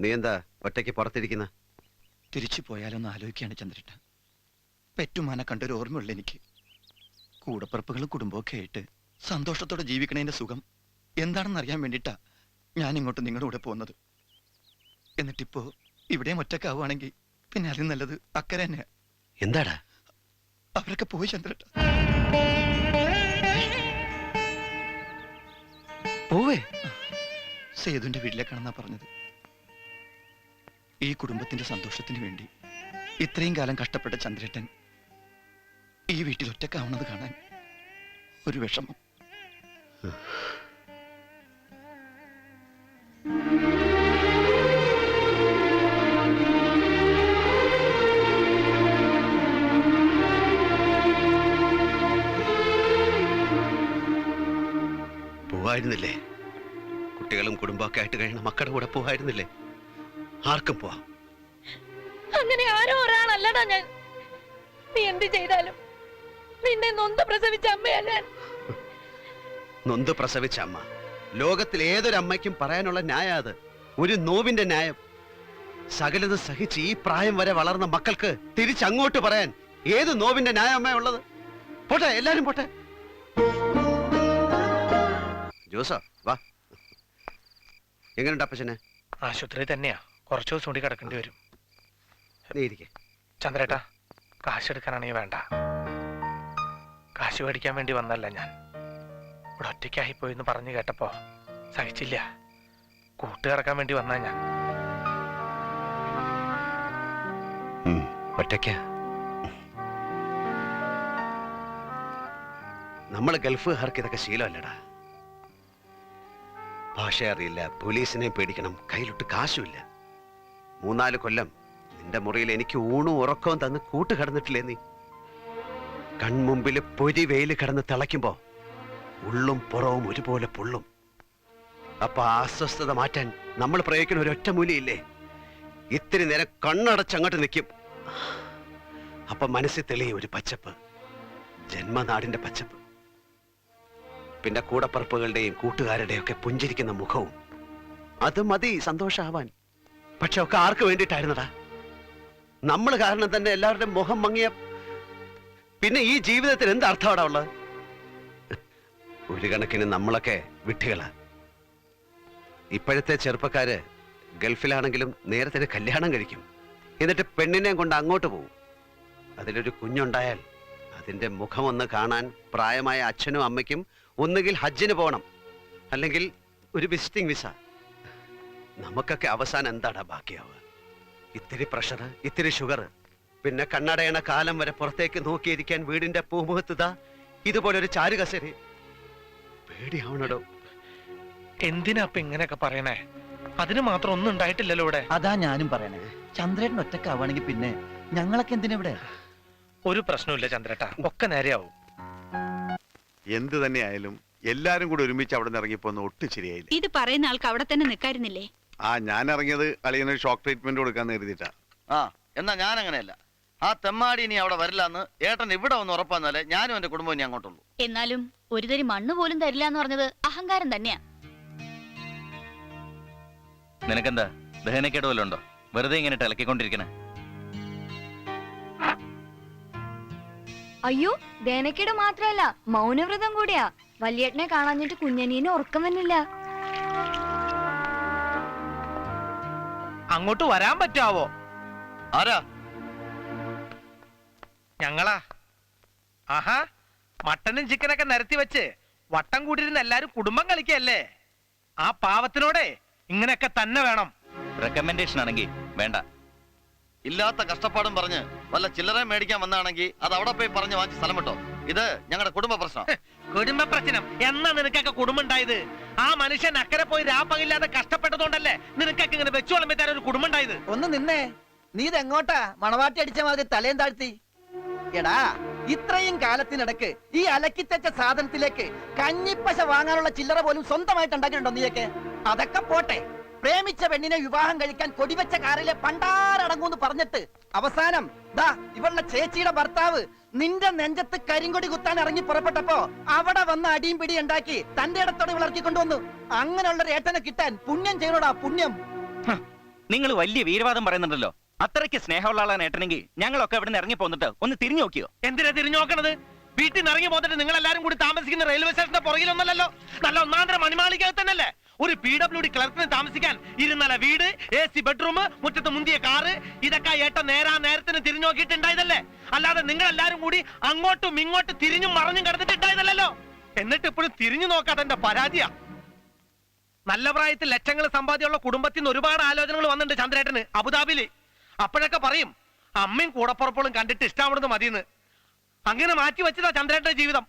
നീ എന്താ ഒറ്റയ്ക്ക് പുറത്തിരിക്കുന്ന? തിരിച്ചു പോയാലൊന്ന് ആലോചിക്കുകയാണ് ചന്ദ്രട്ട. പെറ്റുമാനെ കണ്ടൊരു ഓർമ്മയുള്ള എനിക്ക്. കൂടപ്പിറപ്പുകളും കുടുംബമൊക്കെ ആയിട്ട് സന്തോഷത്തോടെ ജീവിക്കണതിന്റെ സുഖം എന്താണെന്ന് അറിയാൻ വേണ്ടിയിട്ടാ ഞാൻ ഇങ്ങോട്ട് നിങ്ങളുടെ കൂടെ പോകുന്നത്. എന്നിട്ടിപ്പോ ഇവിടെയും ഒറ്റക്കാവുകയാണെങ്കിൽ പിന്നെ അതിൽ നല്ലത് അക്കരെ തന്നെയാ. എന്താടാ? അവരൊക്കെ പോയി ചന്ദ്രട്ട. പോവേ? സേതുവിന്റെ വീട്ടിലേക്കാണെന്നാ പറഞ്ഞത്. ഈ കുടുംബത്തിന്റെ സന്തോഷത്തിന് വേണ്ടി ഇത്രയും കാലം കഷ്ടപ്പെട്ട ചന്ദ്രേട്ടൻ ഈ വീട്ടിൽ ഒറ്റക്കാവണത് കാണാൻ ഒരു വിഷമം. പോവായിരുന്നില്ലേ? കുട്ടികളും കുടുംബമൊക്കെ ആയിട്ട് കഴിയണ മക്കളുടെ കൂടെ പോവായിരുന്നില്ലേ? ആർക്കും പോവാം. അങ്ങനെ ആരോ ഒരാളല്ലടാ ഞാൻ. നീ എന്ത് ചെയ്താലും നിന്നെ നൊന്ത് പ്രസവിച്ച അമ്മയല്ല നൊന്ത് പ്രസവിച്ച അമ്മ. ലോകത്തിൽ ഏതൊരു അമ്മയ്ക്കും പറയാനുള്ള ന്യായ അത്. ഒരു നോവിന്റെ ന്യായം. സകലത് സഹിച്ച് ഈ പ്രായം വരെ വളർന്ന മക്കൾക്ക് തിരിച്ചങ്ങോട്ട് പറയാൻ ഏത് നോവിന്റെ ന്യായം അമ്മയുള്ളത് പോട്ടെ എല്ലാരും പോട്ടെ. ജോസ വാ. എങ്ങനെയുണ്ട് അപ്പച്ചനെ? ആശുപത്രി തന്നെയാ. കുറച്ചു ദിവസം കൂടി കിടക്കേണ്ടി വരും. ചന്ദ്രേട്ട കാശ് എടുക്കാനാണെങ്കിൽ വേണ്ട. കാശ് മേടിക്കാൻ വേണ്ടി വന്നല്ല ഞാൻ. ഇവിടെ ഒറ്റയ്ക്കായി പോയി എന്ന് പറഞ്ഞു കേട്ടപ്പോ സഹിച്ചില്ല. കൂട്ടുകിടക്കാൻ വേണ്ടി വന്നാ ഞാൻ. ഒറ്റയ്ക്ക? നമ്മൾ ഗൾഫുകാർക്ക് ഇതൊക്കെ ശീലമല്ലടാ. ഭാഷ അറിയില്ല പോലീസിനെ പേടിക്കണം കയ്യിലൊട്ട് കാശുമില്ല. മൂന്നാൽ കൊല്ലം നിന്റെ മുറിയിൽ എനിക്ക് ഊണും ഉറക്കവും തന്ന് കൂട്ട് കിടന്നിട്ടില്ലേ നീ? കൺമുമ്പിൽ പൊരി വെയിൽ കിടന്ന് തിളയ്ക്കുമ്പോ ഉള്ളും പുറവും ഒരുപോലെ പൊള്ളും. അപ്പൊ അസ്വസ്ഥത മാറ്റാൻ നമ്മൾ പ്രയോഗിക്കുന്ന ഒരു ഒറ്റമൂലിയില്ലേ ഇത്തിരി നേരം കണ്ണടച്ചങ്ങോട്ട് നിൽക്കും അപ്പൊ മനസ്സിൽ തെളിയ ഒരു പച്ചപ്പ്. ജന്മനാടിന്റെ പച്ചപ്പ്. പിന്നെ കൂടപ്പറപ്പുകളുടെയും കൂട്ടുകാരുടെയും ഒക്കെ പുഞ്ചിരിക്കുന്ന മുഖവും. അത് മതി സന്തോഷാവാൻ. പക്ഷെ ഒക്കെ ആർക്ക് വേണ്ടിയിട്ടായിരുന്നടാ? നമ്മൾ കാരണം തന്നെ എല്ലാവരുടെയും മുഖം മങ്ങിയ പിന്നെ ഈ ജീവിതത്തിൽ എന്ത് ഉള്ളത്? ഒരു കണക്കിന് നമ്മളൊക്കെ വിട്ടുകളാ ഇപ്പോഴത്തെ ചെറുപ്പക്കാര് ഗൾഫിലാണെങ്കിലും നേരത്തിന് കല്യാണം കഴിക്കും. എന്നിട്ട് പെണ്ണിനെ കൊണ്ട് അങ്ങോട്ട് പോകും അതിലൊരു കുഞ്ഞുണ്ടായാൽ അതിന്റെ മുഖമൊന്ന് കാണാൻ പ്രായമായ അച്ഛനും അമ്മയ്ക്കും ഒന്നുകിൽ ഹജ്ജിന് പോകണം. അല്ലെങ്കിൽ ഒരു വിസിറ്റിംഗ് വിസ. നമുക്കൊക്കെ അവസാനം എന്താടാ ബാക്കിയാവുക? ഇത്തിരി പ്രഷർ ഇത്തിരി ഷുഗർ പിന്നെ കണ്ണടയണ കാലം വരെ പുറത്തേക്ക് നോക്കിയിരിക്കാൻ വീടിന്റെ പൂമുഖത്തുതാ ഇതുപോലെ ഒരു ചാരുകസേര പേടിയാവണടോ. എന്തിനാ ഇങ്ങനെയൊക്കെ പറയണേ? അതിന് മാത്രം ഒന്നും ഉണ്ടായിട്ടില്ലല്ലോ ഇവിടെ. അതാ ഞാനും പറയണേ. ചന്ദ്രേട്ടൻ ഒറ്റക്കാവുകയാണെങ്കിൽ പിന്നെ ഞങ്ങളൊക്കെ എന്തിനാ ഇവിടെ? ഒരു പ്രശ്നമില്ല ചന്ദ്രേട്ട. ഒക്കെ നേരെയാവും. എന്ത് തന്നെയായാലും എല്ലാരും കൂടി ഒരുമിച്ച് അവിടെ നിന്ന് ഇറങ്ങിപ്പോന്ന് ഒട്ടും ശരിയായില്ല. ഇത് പറയുന്ന ആൾക്ക് അവിടെ തന്നെ നിൽക്കായിരുന്നില്ലേ? ആ ഞാൻ ഇറങ്ങിയത് അളിയനൊരു ഷോക്ക് ട്രീറ്റ്മെന്റ് കൊടുക്കാൻ കരുതിയിട്ടാ. ആ എന്നാ ഞാൻ അങ്ങനെയല്ല ആ തെമ്മാടി ഇനി അവിടെ വരില്ലാന്ന് ഏട്ടൻ ഇവിടെ വന്ന് ഉറപ്പാന്നാലേ ഞാനും എന്റെ കുടുംബവും ഇനി അങ്ങോട്ടുള്ളൂ. എന്നാലും ഒരു തരി മണ്ണ് പോലും തരില്ല എന്ന് പറഞ്ഞത് അഹങ്കാരം തന്നെയാ. നിനക്കെന്താ? ദഹനക്കേട് വല്ലതും ഉണ്ടോ? വെറുതെ ഇങ്ങനെ ഇളക്കിക്കൊണ്ടിരിക്കണേ അയ്യോ ദേനക്കേട് മാത്രല്ല മൗനവ്രതം കൂടിയാ. വലിയേട്ടനെ കാണാഞ്ഞിട്ട് കുഞ്ഞനീനെ ഉറക്കം വന്നില്ല. അങ്ങോട്ട് വരാൻ പറ്റാവോ? ആരാ? ഞങ്ങളാ. ആഹാ മട്ടനും ചിക്കനൊക്കെ നിരത്തി വെച്ച് വട്ടം കൂട്ടിരുന്ന് എല്ലാരും കുടുംബം കളിക്കല്ലേ ആ പാവത്തിനോടെ ഇങ്ങനെയൊക്കെ തന്നെ വേണം. റെക്കമെൻഡേഷൻ ആണെങ്കിൽ വേണ്ട. ഇല്ലാത്ത കഷ്ടപ്പാടും പറഞ്ഞ് വല്ല ചില്ലറ മേടിക്കാൻ വന്നാണെങ്കിൽ അത് അവിടെ പോയി പറഞ്ഞ് വാങ്ങിച്ച് സ്ഥലം വിട്ടോ. ഇത് ഞങ്ങളുടെ കുടുംബ പ്രശ്നം. കുടുംബ പ്രശ്നം. എന്നാ നിനക്കൊക്കെ കുടുംബം ഉണ്ടായത് ആ മനുഷ്യൻ അക്കരെ പോയി രാപ്പകില്ലാതെ കഷ്ടപ്പെട്ടതുകൊണ്ടല്ലേ നിനക്കൊക്കെ ഇങ്ങനെ വെച്ചു വിളമ്പി തരാൻ ഒരു കുടുംബം ഉണ്ടായത് ഒന്ന് നിന്നെ. നീ ഇതെങ്ങോട്ടാ മണവാട്ടി അടിച്ച മാതിരി തലയും താഴ്ത്തി? എടാ ഇത്രയും കാലത്തിനിടക്ക് ഈ അലക്കിത്തച്ച സാധനത്തിലേക്ക് കഞ്ഞിപ്പശ വാങ്ങാനുള്ള ചില്ലറ പോലും സ്വന്തമായിട്ട് ഉണ്ടാക്കിയിട്ടുണ്ടോ നീയൊക്കെ? അതൊക്കെ പോട്ടെ. പ്രേമിച്ച പെണ്ണിനെ വിവാഹം കഴിക്കാൻ കൊടിവെച്ച കാറിലെ പണ്ടാരടങ്ങൂന്ന് പറഞ്ഞിട്ട് അവസാനം ദാ ഇവളുടെ ചേച്ചിയുടെ ഭർത്താവ് നിന്റെ നെഞ്ചത്ത് കരിങ്കൊടി കുത്താൻ ഇറങ്ങി പുറപ്പെട്ടപ്പോ അവിടെ വന്ന് അടിയും പിടി ഉണ്ടാക്കി തന്റെ ഇടത്തോടെ വളർത്തിക്കൊണ്ടുവന്നു കൊണ്ടുവന്നു അങ്ങനെയുള്ള ഒരു ഏട്ടനെ കിട്ടാൻ പുണ്യം ചെയ്യണോടാ പുണ്യം. നിങ്ങൾ വലിയ വീരവാദം പറയുന്നുണ്ടല്ലോ. അത്രയ്ക്ക് സ്നേഹമുള്ള ആളാണ് ഏട്ടനെങ്കിൽ ഞങ്ങളൊക്കെ ഇവിടെ നിന്ന് ഇറങ്ങി പോന്നിട്ട് ഒന്ന് തിരിഞ്ഞു നോക്കിയോ? എന്തിനാ തിരിഞ്ഞു നോക്കണത്? വീട്ടിൽ നിന്ന് ഇറങ്ങി പോന്നിട്ട് നിങ്ങൾ എല്ലാരും കൂടി താമസിക്കുന്ന റെയിൽവേ സ്റ്റേഷന്റെ പുറകിലൊന്നല്ലോ നല്ല ഒന്നാന്തര മണിമാളികത്ത് തന്നെയല്ലേ? ഒരു പി ഡബ്ല്യു ഡി ക്ലർക്കിന് താമസിക്കാൻ ഇരുന്നല വീട് എ സി ബെഡ്റൂം മുറ്റത്ത് മുന്തിയ കാറ് ഇതൊക്കെ ഏട്ട നേരാ നേരത്തിന് തിരിഞ്ഞു നോക്കിയിട്ടുണ്ടായതല്ലേ അല്ലാതെ നിങ്ങൾ എല്ലാരും കൂടി അങ്ങോട്ടും ഇങ്ങോട്ടും തിരിഞ്ഞും മറഞ്ഞും കിടന്നിട്ടുണ്ടായതല്ലോ എന്നിട്ട് ഇപ്പോഴും തിരിഞ്ഞു നോക്കാതെ എന്റെ പരാതിയാ. നല്ല പ്രായത്തിൽ ലക്ഷങ്ങൾ സമ്പാദ്യമുള്ള കുടുംബത്തിൽ നിന്ന് ഒരുപാട് ആലോചനകൾ വന്നിട്ടുണ്ട് ചന്ദ്രേട്ടന് അബുദാബിയിൽ അപ്പോഴൊക്കെ പറയും അമ്മയും കൂടപ്പുറപ്പോളും കണ്ടിട്ട് ഇഷ്ടാവണത് മതിയെന്ന്. അങ്ങനെ മാറ്റി വെച്ചതാ ചന്ദ്രേട്ടന്റെ ജീവിതം.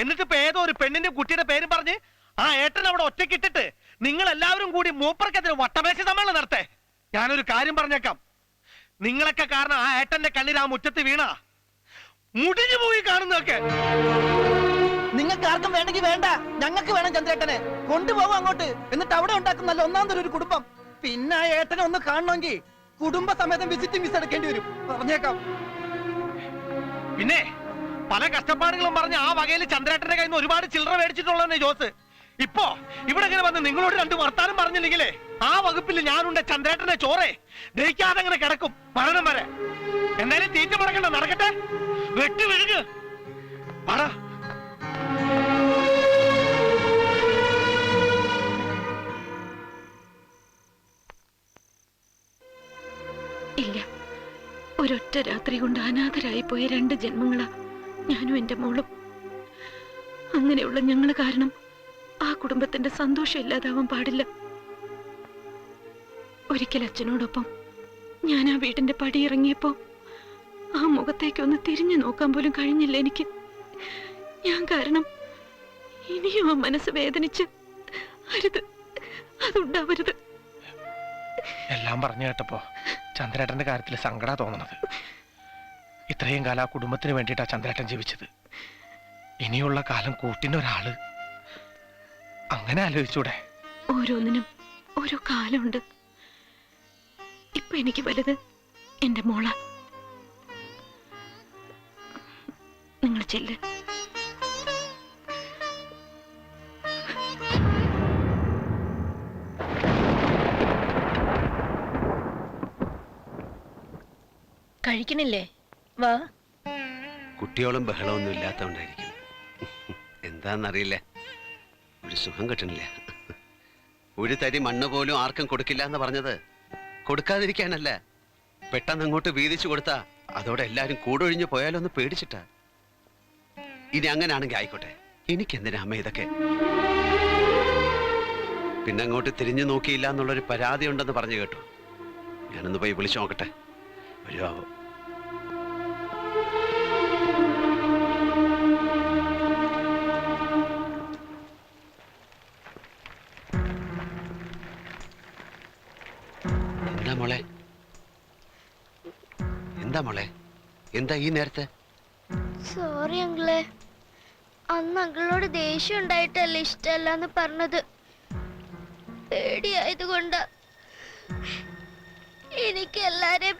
എന്നിട്ട് ഇപ്പൊ ഏതോ ഒരു പെണ്ണിന്റെ കുട്ടിയുടെ പേരും പറഞ്ഞ് ആ ഏട്ടൻ അവിടെ ഒറ്റക്കിട്ടിട്ട് നിങ്ങൾ എല്ലാവരും കൂടി മൂപ്പർക്കെതിരെ വട്ടമേശ സമ്മേളനം നടത്തേ. ഞാനൊരു കാര്യം പറഞ്ഞേക്കാം. നിങ്ങളൊക്കെ കാരണം ആ ഏട്ടന്റെ കണ്ണിൽ ആ മുറ്റത്ത് വീണ. മുടിഞ്ഞു പോയി കാണുന്നതൊക്കെ. നിങ്ങൾക്ക് ആർക്കും വേണമെങ്കിൽ വേണ്ട. ഞങ്ങൾക്ക് വേണം ചന്ദ്രേട്ടനെ. കൊണ്ടുപോകും അങ്ങോട്ട്. എന്നിട്ട് അവിടെ ഉണ്ടാക്കുന്നല്ല ഒന്നാം തരം ഒരു കുടുംബം. പിന്നെ ആ ഏട്ടനെ ഒന്ന് കാണണമെങ്കിൽ കുടുംബ സമേതം വിസിറ്റിംഗ് വിസ എടുക്കേണ്ടി വരും. പറഞ്ഞേക്കാം. പിന്നെ പല കഷ്ടപ്പാടുകളും പറഞ്ഞ് ആ വകയിൽ ചന്ദ്രേട്ടന്റെ കയ്യിൽ നിന്ന് ഒരുപാട് ചില്ലറ മേടിച്ചിട്ടുള്ളതെന്നെ ജോസ്. ഇപ്പോ ഇവിടെ ഇങ്ങനെ വന്ന് നിങ്ങളോട് രണ്ട് വർത്താനം പറഞ്ഞില്ലെങ്കിലേ ആ വകുപ്പിൽ ഞാനുണ്ട് ചന്ദ്രേട്ടന്റെ ചോറെ. ദഹിക്കാതെ അങ്ങനെ കിടക്കും മരണം വരെ. എന്നാലും തീറ്റ മുടക്കണ്ട നടക്കട്ടെ. വെട്ടി വിഴുങ്ങ്. പറ ഇല്ല. ഒരൊറ്റ രാത്രി കൊണ്ട് അനാഥരായി പോയ രണ്ട് ജന്മങ്ങളാ ഞാനും എന്റെ മോളും. അങ്ങനെയുള്ള ഞങ്ങൾ കാരണം ആ കുടുംബത്തിന്റെ സന്തോഷം ഇല്ലാതാവാൻ പാടില്ല. ഒരിക്കൽ അച്ഛനോടൊപ്പം ഞാൻ ആ വീടിന്റെ പടി ഇറങ്ങിയപ്പോ ആ മുഖത്തേക്ക് ഒന്ന് തിരിഞ്ഞു നോക്കാൻ പോലും കഴിഞ്ഞില്ല എനിക്ക്. ഞാൻ കാരണം ഇനിയും ആ മനസ്സ് വേദനിച്ച് അരുത് അതുണ്ടാവരുത്. എല്ലാം പറഞ്ഞു കേട്ടപ്പോ ചന്ദ്രേട്ടന്റെ കാര്യത്തിൽ സങ്കട തോന്നണത് ഇത്രയും കാലം ആ കുടുംബത്തിന് വേണ്ടിയിട്ടാ ചന്ദ്രേട്ടൻ ജീവിച്ചത്. ഇനിയുള്ള കാലം കൂട്ടിന് ഒരാൾ അങ്ങനെ ആലോചിച്ചൂടെ. ഓരോന്നിനും ഓരോ കാലമുണ്ട്. ഇപ്പൊ എനിക്ക് വലുത് എന്റെ മോള. നിങ്ങൾ ചെല്ല്. കഴിക്കണില്ലേ? വാ. കുട്ടിയോളം ബഹളമൊന്നും ഇല്ലാത്തോണ്ടായിരിക്കും എന്താന്നറിയില്ല. ഒരു സുഖം കിട്ടണില്ല. ഒരു തരി മണ്ണ് പോലും ആർക്കും കൊടുക്കില്ല എന്ന് പറഞ്ഞത് കൊടുക്കാതിരിക്കാനല്ല. പെട്ടെന്ന് അങ്ങോട്ട് വീതിച്ചു കൊടുത്താ അതോടെ എല്ലാരും കൂടൊഴിഞ്ഞു പോയാലോ ഒന്ന് പേടിച്ചിട്ടാ. ഇനി അങ്ങനെയാണെങ്കിൽ ആയിക്കോട്ടെ. എനിക്കെന്തിനാ അമ്മ ഇതൊക്കെ? പിന്നെ അങ്ങോട്ട് തിരിഞ്ഞു നോക്കിയില്ല എന്നുള്ളൊരു പരാതി ഉണ്ടെന്ന് പറഞ്ഞു കേട്ടു. ഞാനൊന്ന് പോയി വിളിച്ചു നോക്കട്ടെ. വരുവാവോ എന്താ മോളെ? എന്താ ഈ നേരത്തെ? സോറി അങ്കിളെ. അന്ന് അങ്കിളോട് ദേഷ്യം ഉണ്ടായിട്ടല്ല ഇഷ്ടമല്ല എന്ന് പറഞ്ഞത്. പേടിയായത് കൊണ്ടാ എനിക്ക് എല്ലാരെയും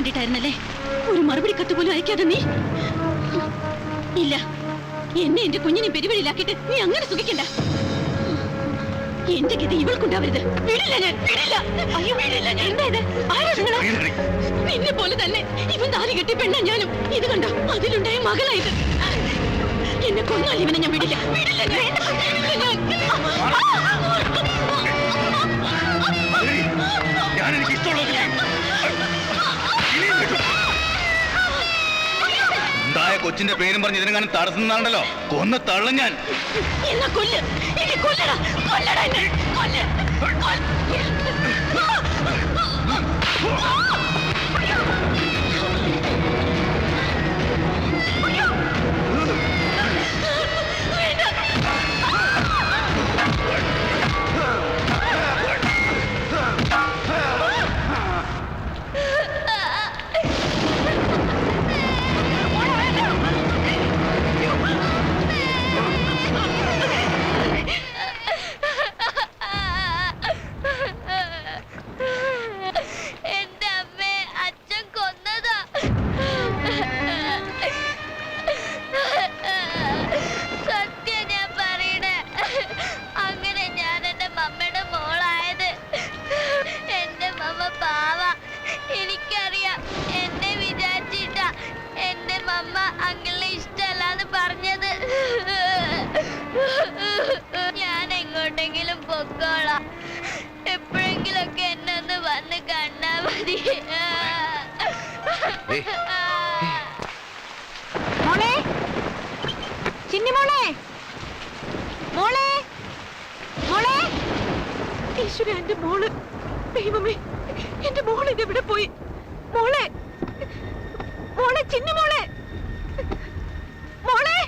വേണ്ടിട്ടായിരുന്നല്ലേ ഒരു മറുപടി കത്ത് പോലും അയക്കാതെ നീ ഇല്ല എന്നെ എന്റെ കുഞ്ഞിനെ പെരുവഴിയിലാക്കിയിട്ട് നീ അങ്ങനെ സുഖിക്കണ്ട എന്റെ ഗതി ഇവൾക്കുണ്ടാവരുത് വിടില്ല ഞാൻ വിടില്ല അയ്യോ വിടില്ല ഞാൻ എന്താ ഇത് ആരാ നിങ്ങൾ നിന്നെ പോലെ തന്നെ ഇവൻ താലി കെട്ടി പെണ്ണ ഞാനും ഇത് കണ്ടോ അതിലുണ്ടായ മകളായത് എന്നെ കൊന്നാൽ ഇവനെ ഞാൻ വിടില്ല വിടില്ല ഞാൻ വിടില്ല ഞാൻ ഞാൻ എനിക്ക് ഇഷ്ടമുള്ളത് കൊച്ചിന്റെ പേരും പറഞ്ഞ് ഇതിനെങ്ങാനും തടസ്സന്നാണല്ലോ കൊന്ന് തള്ള ഞാൻ. കൊല്ലടാ. എങ്ങോട്ടെങ്കിലും പൊക്കോളാം. എപ്പോഴെങ്കിലൊക്കെ എന്നെ ഒന്ന് വന്ന് കണ്ടാ മതി. മോളെ? ചിന്നി മോളെ? മോളെ? മോളെ? ഈശ്വര എന്റെ മോൾ. ദൈവമേ എന്റെ മോൾ ഇതെവിടെ പോയി? മോളെ മോളെ ചിന്നി മോളെ. മോളെ?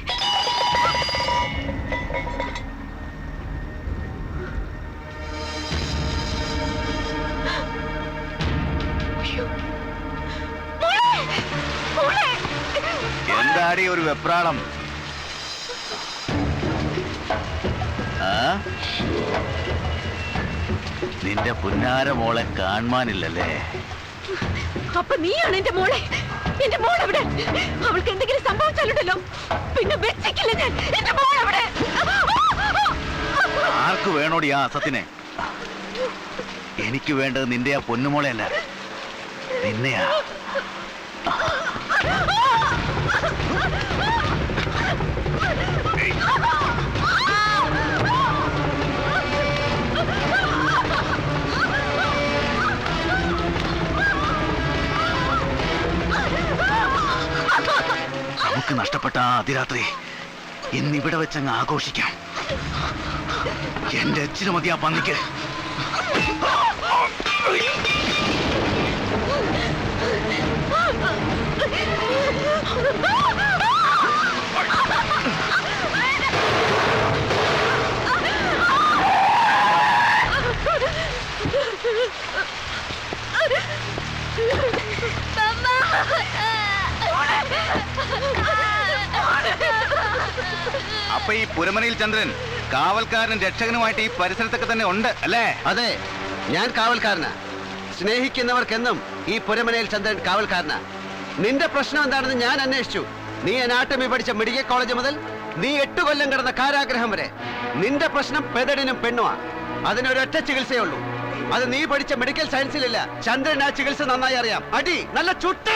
എന്താടി ഒരു വെപ്രാളം? നിന്റെ പുന്നാര മോളെ കാണാനില്ലല്ലേ അപ്പൊ നീയാണ് എന്റെ മോളെ? എന്റെ മോൾ അവിടെ അവൾക്ക് എന്തെങ്കിലും സംഭവിച്ചാലുണ്ടല്ലോ? പിന്നെ വെച്ചിക്കില്ല ഞാൻ. എന്റെ മോൾ അവിടെ ആർക്ക് വേണോടി ആ അസത്തിനെ? എനിക്ക് വേണ്ടത് നിന്റെ ആ പൊന്നുമോളെയല്ല. നിന്നെയാ. നമുക്ക് നഷ്ടപ്പെട്ട ആ അതിരാത്രി ഇന്നിവിടെ വെച്ചങ്ങ് ആഘോഷിക്കാം. എന്റെ അച്ഛന് മതി ആ പന്നിക്ക്. അപ്പൊ ഈ പുരമനയിൽ ചന്ദ്രൻ കാവൽക്കാരനും രക്ഷകനുമായിട്ട് ഈ പരിസരത്തൊക്കെ തന്നെ ഉണ്ട് അല്ലേ? അതെ ഞാൻ കാവൽക്കാരനാ. സ്നേഹിക്കുന്നവർക്കെന്നും ഈ പുരമനയിൽ ചന്ദ്രൻ കാവൽക്കാരനാ. നിന്റെ പ്രശ്നം എന്താണെന്ന് ഞാൻ അന്വേഷിച്ചു. നീ അനാട്ടമി പഠിച്ച മെഡിക്കൽ കോളേജ് മുതൽ നീ എട്ട് കൊല്ലം കിടന്ന കാരാഗ്രഹം വരെ നിന്റെ പ്രശ്നം പെതടിനും പെണ്ണുമാ. അതിനൊരൊറ്റ ചികിത്സയേ ഉള്ളൂ. അത് നീ പഠിച്ച മെഡിക്കൽ സയൻസിലില്ല. ചന്ദ്രൻ ആ ചികിത്സ നന്നായി അറിയാം. അടി നല്ല ചുട്ട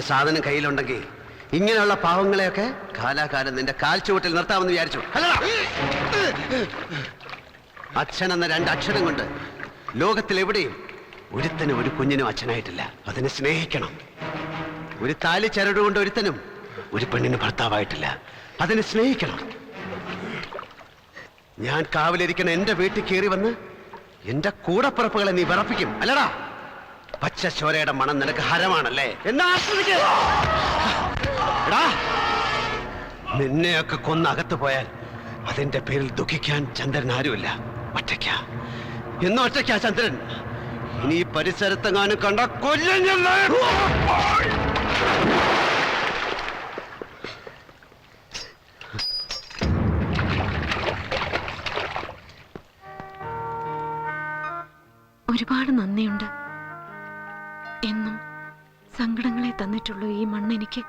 ഒരു സാധനം കയ്യിലുണ്ടെങ്കിൽ ഇങ്ങനെയുള്ള പാവങ്ങളെയൊക്കെ കാലാകാലം നിന്റെ കാൽച്ചുവട്ടിൽ നിർത്താമെന്ന് വിചാരിച്ചു. അച്ഛൻ എന്ന രണ്ട് അക്ഷരം കൊണ്ട് ലോകത്തിൽ എവിടെയും ഒരുത്തനും ഒരു കുഞ്ഞിനും അച്ഛനായിട്ടില്ല. അതിനെ സ്നേഹിക്കണം. ഒരു താലി ചരട് കൊണ്ട് ഒരുത്തനും ഒരു പെണ്ണിന് ഭർത്താവായിട്ടില്ല. അതിനെ സ്നേഹിക്കണം. ഞാൻ കാവലിരിക്കണ എന്റെ വീട്ടിൽ കയറി വന്ന് എന്റെ കൂടപ്പിറപ്പുകളെ നീ വിറപ്പിക്കും. അല്ലടാ! പച്ച ചോരയുടെ മണം നിനക്ക് ഹരമാണല്ലേ? എന്നാ ആസ്വദിക്ക്. എടാ, നിന്നെയൊക്കെ കൊന്ന് അകത്ത് പോയാൽ അതിന്റെ പേരിൽ ദുഃഖിക്കാൻ ചന്ദ്രൻ ആരുമില്ല. ഒറ്റയ്ക്ക. എന്നും ഒറ്റയ്ക്കാ ചന്ദ്രൻ. ഇനി ഈ പരിസരത്തെങ്ങാനും കണ്ട കൊല്ലം ഒരുപാട് നന്ദിയുണ്ട്. തന്നിട്ടുള്ളൂ ഈ മണ്ണ് എനിക്ക്.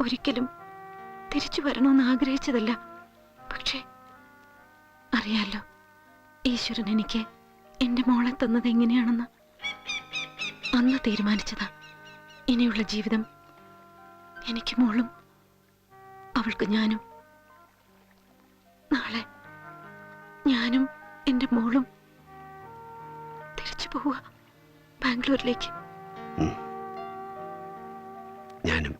ഒരിക്കലും തിരിച്ചു വരണമെന്ന് ആഗ്രഹിച്ചതല്ല. പക്ഷേ അറിയാലോ ഈശ്വരൻ എനിക്ക് എന്റെ മോളെ തന്നത് എങ്ങനെയാണെന്ന്. അന്ന് തീരുമാനിച്ചതാ. ഇനിയുള്ള ജീവിതം എനിക്ക് മോളും അവൾക്ക് ഞാനും. നാളെ ഞാനും എന്റെ മോളും തിരിച്ചു പോവുക ബാംഗ്ലൂരിലേക്ക്. ഞാനും.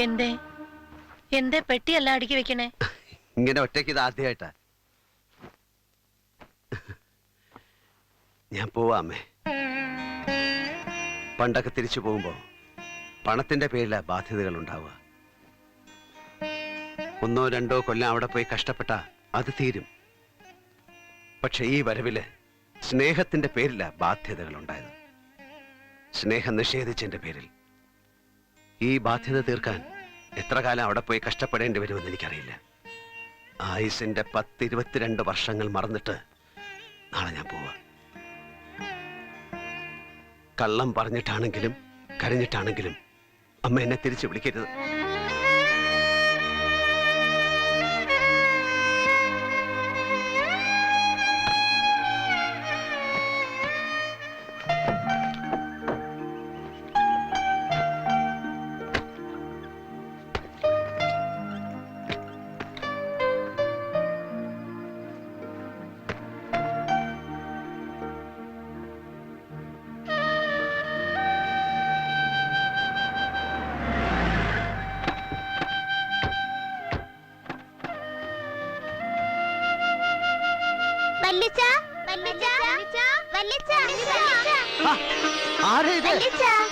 എന്തേ? എന്തേ പെട്ടിയല്ല അടുക്കി വെക്കണേ? ഇങ്ങനെ ഒറ്റയ്ക്ക് ഇത് ആദ്യമായിട്ടാ. ഞാൻ പോവാമേ അമ്മേ. പണ്ടൊക്കെ തിരിച്ചു പോകുമ്പോ പണത്തിന്റെ പേരിലാ ബാധ്യതകൾ ഉണ്ടാവുക ഒന്നോ രണ്ടോ കൊല്ലം അവിടെ പോയി കഷ്ടപ്പെട്ട അത് തീരും. പക്ഷെ ഈ വരവിൽ സ്നേഹത്തിന്റെ പേരില ബാധ്യതകൾ ഉണ്ടായത് സ്നേഹം നിഷേധിച്ചതിന്റെ പേരിൽ. ഈ ബാധ്യത തീർക്കാൻ എത്ര കാലം അവിടെ പോയി കഷ്ടപ്പെടേണ്ടി വരുമെന്ന് എനിക്കറിയില്ല. ആയുസിന്റെ പത്തിരുപത്തിരണ്ട് വർഷങ്ങൾ മറന്നിട്ട് നാളെ ഞാൻ പോവാ. കള്ളം പറഞ്ഞിട്ടാണെങ്കിലും കരഞ്ഞിട്ടാണെങ്കിലും അമ്മ എന്നെ തിരിച്ചു വിളിക്കരുത്.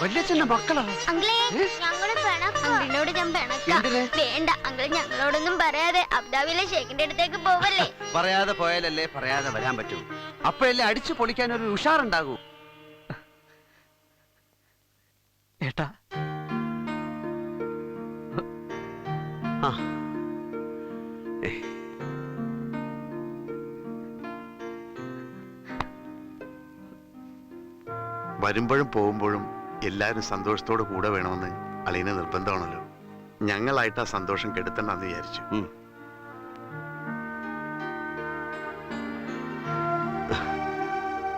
വല്യച്ഛന്റെ മക്കളാ? അങ്കിളെ? ഞങ്ങൾ അങ്കിളിനോട് ഞാൻ പിണക്കാം? വേണ്ട അങ്കിൾ ഞങ്ങളോടൊന്നും പറയാതെ അബുദാബിയിലെ ഷേഖിന്റെ അടുത്തേക്ക് പോവല്ലേ? പറയാതെ പോയാലല്ലേ പറയാതെ വരാൻ പറ്റൂ. അപ്പോഴല്ലേ അടിച്ചു പൊളിക്കാൻ ഒരു ഉഷാറുണ്ടാകൂ. ഏട്ടാ. ആ. വരുമ്പോഴും പോകുമ്പോഴും എല്ലാവരും സന്തോഷത്തോടെ കൂടെ വേണമെന്ന് അളീന നിർബന്ധമാണല്ലോ. ഞങ്ങളായിട്ട് ആ സന്തോഷം കെടുത്തണ്ടെന്ന് വിചാരിച്ചു.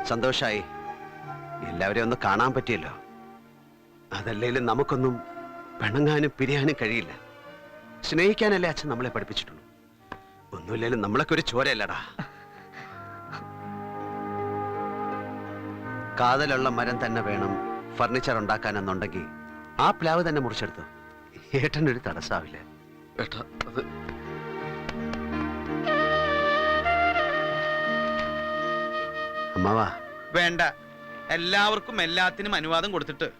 സന്തോഷായി. എല്ലാവരെയും ഒന്ന് കാണാൻ പറ്റിയല്ലോ. അതല്ലേലും നമുക്കൊന്നും പിണങ്ങാനും പിരിയാനും കഴിയില്ല. സ്നേഹിക്കാനല്ലേ അച്ഛൻ നമ്മളെ പഠിപ്പിച്ചിട്ടുള്ളൂ. ഒന്നുമില്ലേലും നമ്മളൊക്കെ ഒരു ചോരയല്ലടാ. കാതലുള്ള മരം തന്നെ വേണം ഫർണിച്ചർ ഉണ്ടാക്കാനെന്നുണ്ടെങ്കിൽ ആ പ്ലാവ് തന്നെ മുറിച്ചെടുത്തു. ഏട്ടനൊരു തടസ്സാവില്ല? ഏട്ടാ അത് അമ്മാവാ. വേണ്ട. എല്ലാവർക്കും എല്ലാത്തിനും അനുവാദം കൊടുത്തിട്ട്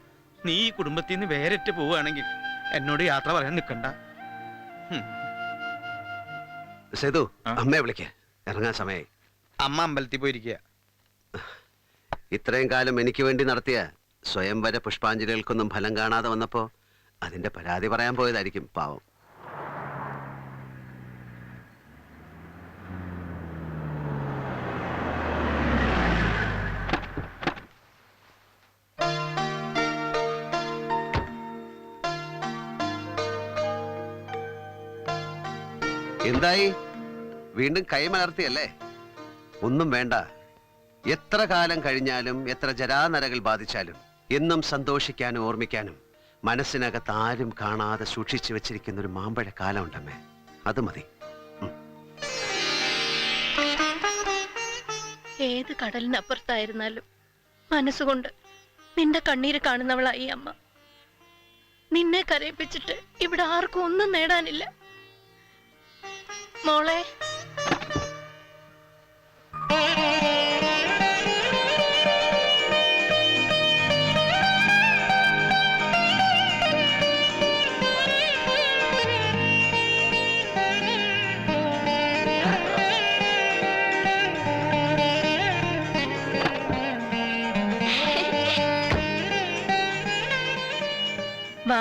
നീ ഈ കുടുംബത്തിൽ നിന്ന് വേറിട്ട് പോവുകയാണെങ്കിൽ എന്നോട് യാത്ര പറയാൻ നിൽക്കണ്ട സേതു അമ്മയെ വിളിക്ക. ഇറങ്ങാൻ സമയായി. അമ്മ അമ്പലത്തിൽ പോയിരിക്കുക. ഇത്രയും കാലം എനിക്ക് വേണ്ടി നടത്തിയ സ്വയംവര പുഷ്പാഞ്ജലികൾക്കൊന്നും ഫലം കാണാതെ വന്നപ്പോ അതിന്റെ പരാതി പറയാൻ പോയതായിരിക്കും പാവം. എന്തായി? വീണ്ടും കൈമലർത്തിയല്ലേ? ഒന്നും വേണ്ട. എത്ര കാലം കഴിഞ്ഞാലും എത്ര ജരാനരകൾ ബാധിച്ചാലും എന്നും സന്തോഷിക്കാനും ഓർമ്മിക്കാനും മനസ്സിനകത്ത് ആരും കാണാതെ സൂക്ഷിച്ചു വെച്ചിരിക്കുന്ന ഒരു മാമ്പഴ കാലമുണ്ടമ്മേ. അത് മതി. ഏത് കടലിനപ്പുറത്തായിരുന്നാലും മനസ്സുകൊണ്ട് നിന്റെ കണ്ണീര് കാണുന്നവളായി അമ്മ. നിന്നെ കരയിപ്പിച്ചിട്ട് ഇവിടെ ആർക്കും ഒന്നും നേടാനില്ല. മോളെ.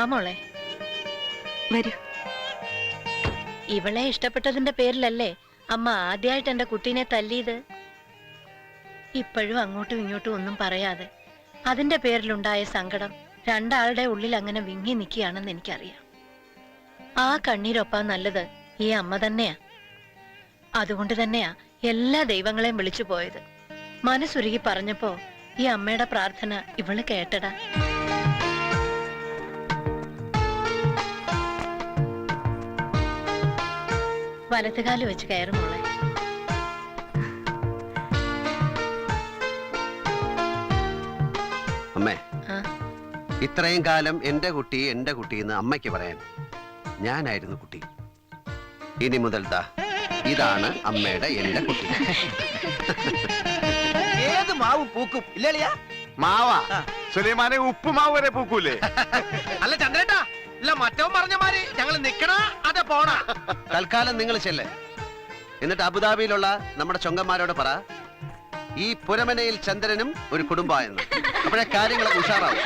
മോളെ. വരൂ. ഇവളെ ഇഷ്ടപ്പെട്ടതിന്റെ പേരിലല്ലേ അമ്മ ആദ്യമായിട്ട് എന്റെ കുട്ടീനെ തല്ലിയത്? ഇപ്പോഴും അങ്ങോട്ടും ഇങ്ങോട്ടും ഒന്നും പറയാതെ അതിന്റെ പേരിലുണ്ടായ സങ്കടം രണ്ടാളുടെ ഉള്ളിൽ അങ്ങനെ വിങ്ങി നിൽക്കുകയാണെന്ന് എനിക്കറിയാം. ആ കണ്ണീരൊപ്പാ നല്ലത് ഈ അമ്മ തന്നെയാ. അതുകൊണ്ട് തന്നെയാ എല്ലാ ദൈവങ്ങളെയും വിളിച്ചു പോയത്. മനസ്സുരുകി പറഞ്ഞപ്പോ ഈ അമ്മയുടെ പ്രാർത്ഥന ഇവൾ കേട്ടടാ വലത്തുകാൽ വെച്ച് കയറും മോളെ. അമ്മേ ആ. ഇത്രയും കാലം എന്റെ കുട്ടി എന്റെ കുട്ടി എന്ന് അമ്മയ്ക്ക് പറയാൻ ഞാനായിരുന്നു കുട്ടി. ഇനി മുതൽ ദാ ഇതാണ് അമ്മയുടെ എന്റെ കുട്ടി. ഏത് മാവ് പൂക്കും? ഇല്ലളിയാ മാവാ. സുലൈമാനെ ഉപ്പുമാവ് വരെ പൂക്കൂലേ? അല്ല ചന്ദ്രേട്ടാ ഇല്ല മറ്റവൻ പറഞ്ഞ മാതിരി ഞങ്ങൾ നിക്കണ അതെ പോണ? തൽക്കാലം നിങ്ങൾ ചെല്ലേ. എന്നിട്ട് അബുദാബിയിലുള്ള നമ്മുടെ ചൊങ്കന്മാരോട് പറ. ഈ പുരമനയിൽ ചന്ദ്രനും ഒരു കുടുംബമായെന്ന് അപ്പോഴേ കാര്യങ്ങളൊക്കെ ഉഷാറാവും.